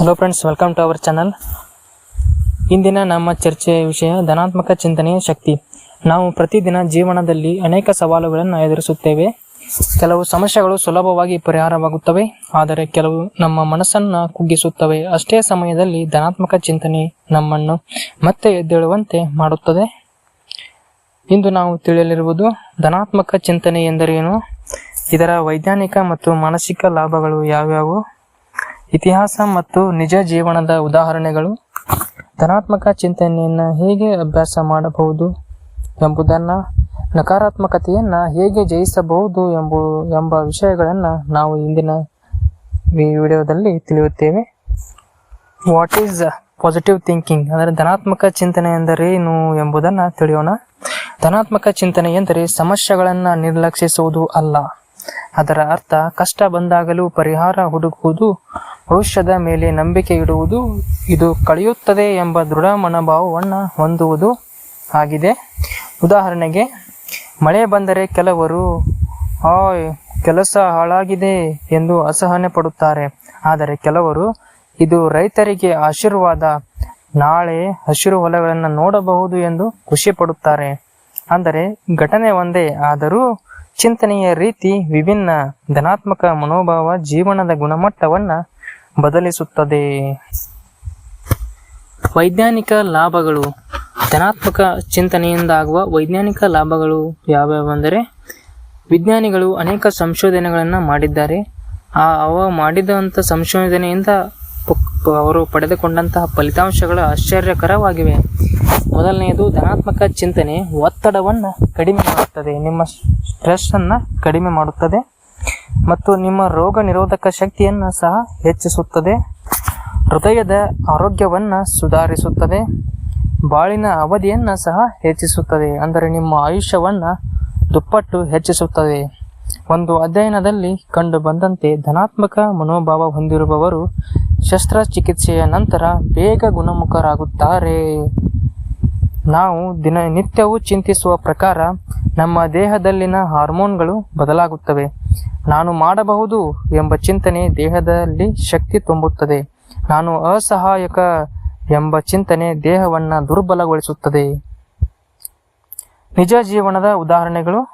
Hello friends welcome to our channel ಇಂದಿನ ನಮ್ಮ ಚರ್ಚೆಯ ವಿಷಯ ಧನಾತ್ಮಕ ಚಿಂತನೆಯ ಶಕ್ತಿ. ನಾವು ಪ್ರತಿದಿನ ಜೀವನದಲ್ಲಿ ಅನೇಕ ಸವಾಲುಗಳನ್ನು ಎದುರಿಸುತ್ತೇವೆ. ಕೆಲವು ಸಮಸ್ಯೆಗಳು ಸುಲಭವಾಗಿ ಪರಿಹಾರವಾಗುತ್ತವೆ, ಆದರೆ ಕೆಲವು ನಮ್ಮ ಮನಸ್ಸನ್ನು ಕುಗ್ಗಿಸುತ್ತವೆ. ಅಷ್ಟೇ ಸಮಯದಲ್ಲಿ ಧನಾತ್ಮಕ ಚಿಂತನೆ ನಮ್ಮನ್ನು ಮತ್ತೆ ಎದ್ದೇಳುವಂತೆ ಮಾಡುತ್ತದೆ. ಇಂದು ನಾವು ತಿಳಿಯಲಿರುವುದು ಧನಾತ್ಮಕ ಚಿಂತನೆ ಎಂದರೇನು? ಇದರ ವೈಜ್ಞಾನಿಕ ಮತ್ತು ಮಾನಸಿಕ ಲಾಭಗಳು ಯಾವ್ಯಾವು? ಇತಿಹಾಸ ಮತ್ತು ನಿಜ ಜೀವನದ ಉದಾಹರಣೆಗಳು. ಧನಾತ್ಮಕ ಚಿಂತನೆಯನ್ನು ಹೇಗೆ ಅಭ್ಯಾಸ ಮಾಡಬಹುದು ಎಂಬುದನ್ನು, ನಕಾರಾತ್ಮಕತೆಯನ್ನು ಹೇಗೆ ಜಯಿಸಬಹುದು ಎಂಬು, ಎಂಬ ವಿಷಯಗಳನ್ನು ನಾವು ಇಂದಿನ ಈ ವಿಡಿಯೋದಲ್ಲಿ ತಿಳಿಯುತ್ತೇವೆ. ವಾಟ್ ಈಸ್ ಪಾಸಿಟಿವ್ ಥಿಂಕಿಂಗ್ ಅಂದರೆ ಧನಾತ್ಮಕ ಚಿಂತನೆ ಎಂದರೇನು ಎಂಬುದನ್ನು ತಿಳಿಯೋಣ. ಧನಾತ್ಮಕ ಚಿಂತನೆ ಎಂದರೆ ಸಮಸ್ಯೆಗಳನ್ನು ನಿರ್ಲಕ್ಷಿಸುವುದು ಅಲ್ಲ. ಅದರ ಅರ್ಥ ಕಷ್ಟ ಬಂದಾಗಲೂ ಪರಿಹಾರ ಹುಡುಕುವುದು, ಭವಿಷ್ಯದ ಮೇಲೆ ನಂಬಿಕೆ ಇಡುವುದು, ಇದು ಕಳೆಯುತ್ತದೆ ಎಂಬ ದೃಢ ಮನೋಭಾವವನ್ನು ಹೊಂದುವುದು ಆಗಿದೆ. ಉದಾಹರಣೆಗೆ, ಮಳೆ ಬಂದರೆ ಕೆಲವರು, ಆಯ್, ಕೆಲಸ ಹಾಳಾಗಿದೆ ಎಂದು ಅಸಹನೆ ಪಡುತ್ತಾರೆ. ಆದರೆ ಕೆಲವರು, ಇದು ರೈತರಿಗೆ ಆಶೀರ್ವಾದ, ನಾಳೆ ಹಸಿರು ಹೊಲಗಳನ್ನು ನೋಡಬಹುದು ಎಂದು ಖುಷಿ ಪಡುತ್ತಾರೆ. ಅಂದರೆ ಘಟನೆ ಒಂದೇ, ಆದರೂ ಚಿಂತನೆಯ ರೀತಿ ವಿಭಿನ್ನ ಧನಾತ್ಮಕ ಮನೋಭಾವ ಜೀವನದ ಗುಣಮಟ್ಟವನ್ನು ಬದಲಿಸುತ್ತದೆ. ವೈಜ್ಞಾನಿಕ ಲಾಭಗಳು. ಧನಾತ್ಮಕ ಚಿಂತನೆಯಿಂದ ಆಗುವ ವೈಜ್ಞಾನಿಕ ಲಾಭಗಳು ಯಾವ್ಯಾವೆಂದರೆ, ವಿಜ್ಞಾನಿಗಳು ಅನೇಕ ಸಂಶೋಧನೆಗಳನ್ನು ಮಾಡಿದ್ದಾರೆ. ಆ ಅವ ಮಾಡಿದಂಥ ಸಂಶೋಧನೆಯಿಂದ ಅವರು ಪಡೆದುಕೊಂಡಂತಹ ಫಲಿತಾಂಶಗಳು ಆಶ್ಚರ್ಯಕರವಾಗಿವೆ. ಮೊದಲನೆಯದು, ಧನಾತ್ಮಕ ಚಿಂತನೆ ಒತ್ತಡವನ್ನು ಕಡಿಮೆ ಮಾಡುತ್ತದೆ. ನಿಮ್ಮ ಸ್ಟ್ರೆಸ್ಸನ್ನು ಕಡಿಮೆ ಮಾಡುತ್ತದೆ ಮತ್ತು ನಿಮ್ಮ ರೋಗ ನಿರೋಧಕ ಶಕ್ತಿಯನ್ನು ಸಹ ಹೆಚ್ಚಿಸುತ್ತದೆ. ಹೃದಯದ ಆರೋಗ್ಯವನ್ನು ಸುಧಾರಿಸುತ್ತದೆ. ಬಾಳಿನ ಅವಧಿಯನ್ನು ಸಹ ಹೆಚ್ಚಿಸುತ್ತದೆ. ಅಂದರೆ ನಿಮ್ಮ ಆಯುಷ್ಯವನ್ನು ದುಪ್ಪಟ್ಟು ಹೆಚ್ಚಿಸುತ್ತದೆ. ಒಂದು ಅಧ್ಯಯನದಲ್ಲಿ ಕಂಡು ಬಂದಂತೆ ಧನಾತ್ಮಕ ಮನೋಭಾವ ಹೊಂದಿರುವವರು ಶಸ್ತ್ರಚಿಕಿತ್ಸೆಯ ನಂತರ ಬೇಗ ಗುಣಮುಖರಾಗುತ್ತಾರೆ. ನಾವು ದಿನನಿತ್ಯವೂ ಚಿಂತಿಸುವ ಪ್ರಕಾರ ನಮ್ಮ ದೇಹದಲ್ಲಿನ ಹಾರ್ಮೋನ್ಗಳು ಬದಲಾಗುತ್ತವೆ. ನಾನು ಮಾಡಬಹುದು ಎಂಬ ಚಿಂತನೆ ದೇಹದಲ್ಲಿ ಶಕ್ತಿ ತುಂಬುತ್ತದೆ. ನಾನು ಅಸಹಾಯಕ ಎಂಬ ಚಿಂತನೆ ದೇಹವನ್ನು ದುರ್ಬಲಗೊಳಿಸುತ್ತದೆ. ನಿಜ ಜೀವನದ ಉದಾಹರಣೆಗಳು.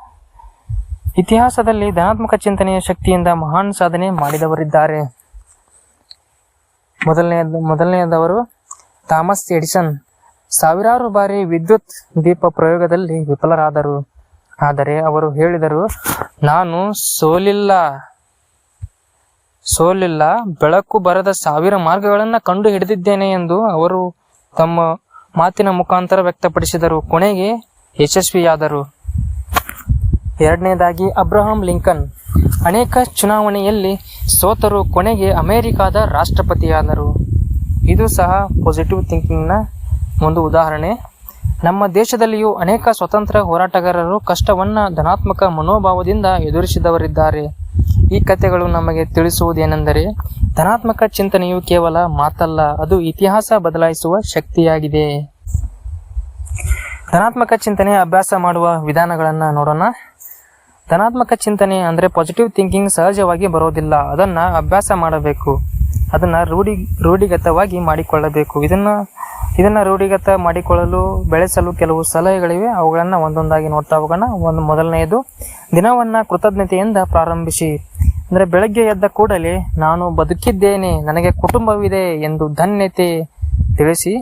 ಇತಿಹಾಸದಲ್ಲಿ ಧನಾತ್ಮಕ ಚಿಂತನೆಯ ಶಕ್ತಿಯಿಂದ ಮಹಾನ್ ಸಾಧನೆ ಮಾಡಿದವರಿದ್ದಾರೆ. ಮೊದಲನೆಯದು ಮೊದಲನೆಯದವರು ಥಾಮಸ್ ಎಡಿಸನ್. ಸಾವಿರಾರು ಬಾರಿ ವಿದ್ಯುತ್ ದೀಪ ಪ್ರಯೋಗದಲ್ಲಿ ವಿಫಲರಾದರು. ಆದರೆ ಅವರು ಹೇಳಿದರು, ನಾನು ಸೋಲಿಲ್ಲ. ಸೋಲಿಲ್ಲ. ಬೆಳಕು ಬರದ ಸಾವಿರ ಮಾರ್ಗಗಳನ್ನು ಕಂಡು ಹಿಡಿದಿದ್ದೇನೆ ಎಂದು ಅವರು ತಮ್ಮ ಮಾತಿನ ಮುಖಾಂತರ ವ್ಯಕ್ತಪಡಿಸಿದರು. ಕೊನೆಗೆ ಯಶಸ್ವಿಯಾದರು. ಎರಡನೇದಾಗಿ ಅಬ್ರಹಾಂ ಲಿಂಕನ್. ಅನೇಕ ಚುನಾವಣೆಯಲ್ಲಿ ಸೋತರು ಕೊನೆಗೆ ಅಮೇರಿಕಾದ ರಾಷ್ಟ್ರಪತಿಯಾದರು. ಇದು ಸಹ ಪಾಸಿಟಿವ್ ಥಿಂಕಿಂಗ್ನ ಒಂದು ಉದಾಹರಣೆ. ನಮ್ಮ ದೇಶದಲ್ಲಿಯೂ ಅನೇಕ ಸ್ವತಂತ್ರ ಹೋರಾಟಗಾರರು ಕಷ್ಟವನ್ನು ಧನಾತ್ಮಕ ಮನೋಭಾವದಿಂದ ಎದುರಿಸಿದವರಿದ್ದಾರೆ. ಈ ಕಥೆಗಳು ನಮಗೆ ತಿಳಿಸುವುದೇನೆಂದರೆ, ಧನಾತ್ಮಕ ಚಿಂತನೆಯು ಕೇವಲ ಮಾತಲ್ಲ, ಅದು ಇತಿಹಾಸ ಬದಲಾಯಿಸುವ ಶಕ್ತಿಯಾಗಿದೆ. ಧನಾತ್ಮಕ ಚಿಂತನೆ ಅಭ್ಯಾಸ ಮಾಡುವ ವಿಧಾನಗಳನ್ನು ನೋಡೋಣ. ಧನಾತ್ಮಕ ಚಿಂತನೆ ಅಂದರೆ ಪಾಸಿಟಿವ್ ಥಿಂಕಿಂಗ್ ಸಹಜವಾಗಿ ಬರೋದಿಲ್ಲ. ಅದನ್ನು ಅಭ್ಯಾಸ ಮಾಡಬೇಕು. ಅದನ್ನು ರೂಢಿ, ರೂಢಿಗತವಾಗಿ ಮಾಡಿಕೊಳ್ಳಬೇಕು. ಇದನ್ನು ಇದನ್ನು ರೂಢಿಗತ ಮಾಡಿಕೊಳ್ಳಲು, ಬೆಳೆಸಲು ಕೆಲವು ಸಲಹೆಗಳಿವೆ. ಅವುಗಳನ್ನು ಒಂದೊಂದಾಗಿ ನೋಡ್ತಾ ಹೋಗೋಣ. ಒಂದು ಮೊದಲನೆಯದು, ದಿನವನ್ನು ಕೃತಜ್ಞತೆಯಿಂದ ಪ್ರಾರಂಭಿಸಿ. ಅಂದರೆ ಬೆಳಗ್ಗೆ ಎದ್ದ ಕೂಡಲೇ, ನಾನು ಬದುಕಿದ್ದೇನೆ, ನನಗೆ ಕುಟುಂಬವಿದೆ ಎಂದು ಧನ್ಯತೆ ತಿಳಿಸಿ.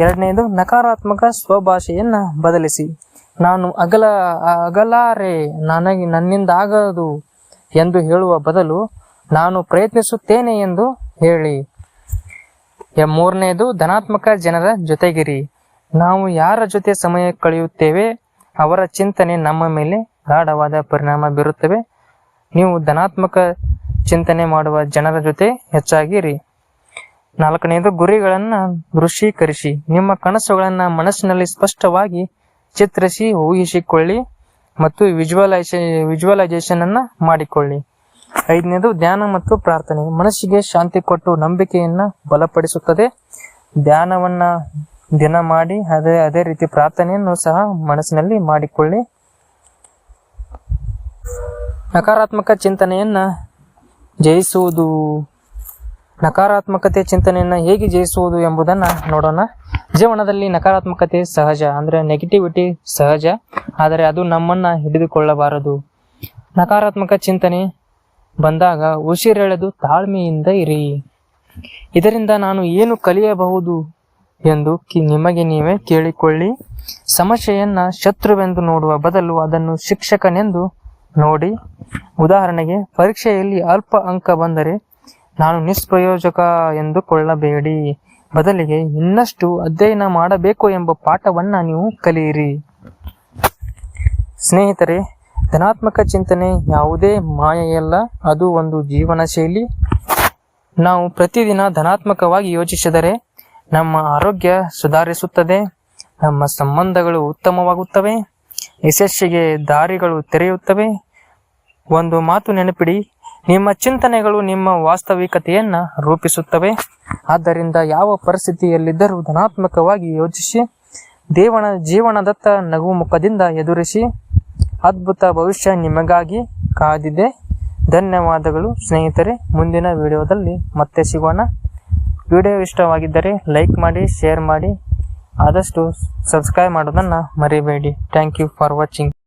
ಎರಡನೆಯದು, ನಕಾರಾತ್ಮಕ ಸ್ವಭಾಷೆಯನ್ನು ಬದಲಿಸಿ. ನಾನು ಅಗಲ, ಅಗಲಾರೆ, ನನಗೆ ನನ್ನಿಂದ ಆಗದು ಎಂದು ಹೇಳುವ ಬದಲು ನಾನು ಪ್ರಯತ್ನಿಸುತ್ತೇನೆ ಎಂದು ಹೇಳಿ. ಮೂರನೆಯದು ಧನಾತ್ಮಕ ಜನರ ಜೊತೆಗಿರಿ. ನಾವು ಯಾರ ಜೊತೆ ಸಮಯ ಕಳೆಯುತ್ತೇವೆ, ಅವರ ಚಿಂತನೆ ನಮ್ಮ ಮೇಲೆ ಗಾಢವಾದ ಪರಿಣಾಮ ಬೀರುತ್ತವೆ. ನೀವು ಧನಾತ್ಮಕ ಚಿಂತನೆ ಮಾಡುವ ಜನರ ಜೊತೆ ಹೆಚ್ಚಾಗಿರಿ. ನಾಲ್ಕನೆಯದು ಗುರಿಗಳನ್ನು ದೃಶ್ಯೀಕರಿಸಿ. ನಿಮ್ಮ ಕನಸುಗಳನ್ನು ಮನಸ್ಸಿನಲ್ಲಿ ಸ್ಪಷ್ಟವಾಗಿ ಚಿತ್ರಿಸಿ ಊಹಿಸಿಕೊಳ್ಳಿ ಮತ್ತು ವಿಜುವಲೈಸೇ ವಿಜುವಲೈಸೇಷನ್ ಅನ್ನ ಮಾಡಿಕೊಳ್ಳಿ. ಐದನೇದು, ಧ್ಯಾನ ಮತ್ತು ಪ್ರಾರ್ಥನೆ. ಮನಸ್ಸಿಗೆ ಶಾಂತಿ ಕೊಟ್ಟು ನಂಬಿಕೆಯನ್ನ ಬಲಪಡಿಸುತ್ತದೆ. ಧ್ಯಾನವನ್ನ ದಿನ ಮಾಡಿ, ಅದೇ ಅದೇ ರೀತಿ ಪ್ರಾರ್ಥನೆಯನ್ನು ಸಹ ಮನಸ್ಸಿನಲ್ಲಿ ಮಾಡಿಕೊಳ್ಳಿ. ನಕಾರಾತ್ಮಕ ಚಿಂತನೆಯನ್ನ ಜಯಿಸುವುದು. ನಕಾರಾತ್ಮಕತೆ ಚಿಂತನೆಯನ್ನು ಹೇಗೆ ಜಯಿಸುವುದು ಎಂಬುದನ್ನು ನೋಡೋಣ. ಜೀವನದಲ್ಲಿ ನಕಾರಾತ್ಮಕತೆ ಸಹಜ, ಅಂದರೆ ನೆಗೆಟಿವಿಟಿ ಸಹಜ, ಆದರೆ ಅದು ನಮ್ಮನ್ನು ಹಿಡಿದುಕೊಳ್ಳಬಾರದು. ನಕಾರಾತ್ಮಕ ಚಿಂತನೆ ಬಂದಾಗ ಉಸಿರೆಳೆದು ತಾಳ್ಮೆಯಿಂದ ಇರಿ. ಇದರಿಂದ ನಾನು ಏನು ಕಲಿಯಬಹುದು ಎಂದು ಕಿ- ನಿಮಗೆ ನೀವೇ ಕೇಳಿಕೊಳ್ಳಿ. ಸಮಸ್ಯೆಯನ್ನು ಶತ್ರುವೆಂದು ನೋಡುವ ಬದಲು ಅದನ್ನು ಶಿಕ್ಷಕನೆಂದು ನೋಡಿ. ಉದಾಹರಣೆಗೆ, ಪರೀಕ್ಷೆಯಲ್ಲಿ ಅಲ್ಪ ಅಂಕ ಬಂದರೆ ನಾನು ನಿಷ್ಪ್ರಯೋಜಕ ಎಂದುಕೊಳ್ಳಬೇಡಿ. ಬದಲಿಗೆ ಇನ್ನಷ್ಟು ಅಧ್ಯಯನ ಮಾಡಬೇಕು ಎಂಬ ಪಾಠವನ್ನ ನೀವು ಕಲಿಯಿರಿ. ಸ್ನೇಹಿತರೆ, ಧನಾತ್ಮಕ ಚಿಂತನೆ ಯಾವುದೇ ಮಾಯೆಯಲ್ಲ, ಅದು ಒಂದು ಜೀವನ ಶೈಲಿ ನಾವು ಪ್ರತಿದಿನ ಧನಾತ್ಮಕವಾಗಿ ಯೋಚಿಸಿದರೆ ನಮ್ಮ ಆರೋಗ್ಯ ಸುಧಾರಿಸುತ್ತದೆ, ನಮ್ಮ ಸಂಬಂಧಗಳು ಉತ್ತಮವಾಗುತ್ತವೆ, ಯಶಸ್ಸಿಗೆ ದಾರಿಗಳು ತೆರೆಯುತ್ತವೆ. ಒಂದು ಮಾತು ನೆನಪಿಡಿ ನಿಮ್ಮ ಚಿಂತನೆಗಳು ನಿಮ್ಮ ವಾಸ್ತವಿಕತೆಯನ್ನು ರೂಪಿಸುತ್ತವೆ. ಆದ್ದರಿಂದ ಯಾವ ಪರಿಸ್ಥಿತಿಯಲ್ಲಿದ್ದರೂ ಧನಾತ್ಮಕವಾಗಿ ಯೋಚಿಸಿ, ದೇವನ ಜೀವನದತ್ತ ನಗು ಮುಖದಿಂದ ಎದುರಿಸಿ, ಅದ್ಭುತ ಭವಿಷ್ಯ ನಿಮಗಾಗಿ ಕಾದಿದೆ. ಧನ್ಯವಾದಗಳು ಸ್ನೇಹಿತರೆ. ಮುಂದಿನ ವಿಡಿಯೋದಲ್ಲಿ ಮತ್ತೆ ಸಿಗೋಣ. ವಿಡಿಯೋ ಇಷ್ಟವಾಗಿದ್ದರೆ ಲೈಕ್ ಮಾಡಿ, ಶೇರ್ ಮಾಡಿ. ಆದಷ್ಟು ಸಬ್ಸ್ಕ್ರೈಬ್ ಮಾಡೋದನ್ನು ಮರಿಬೇಡಿ. Thank you for watching.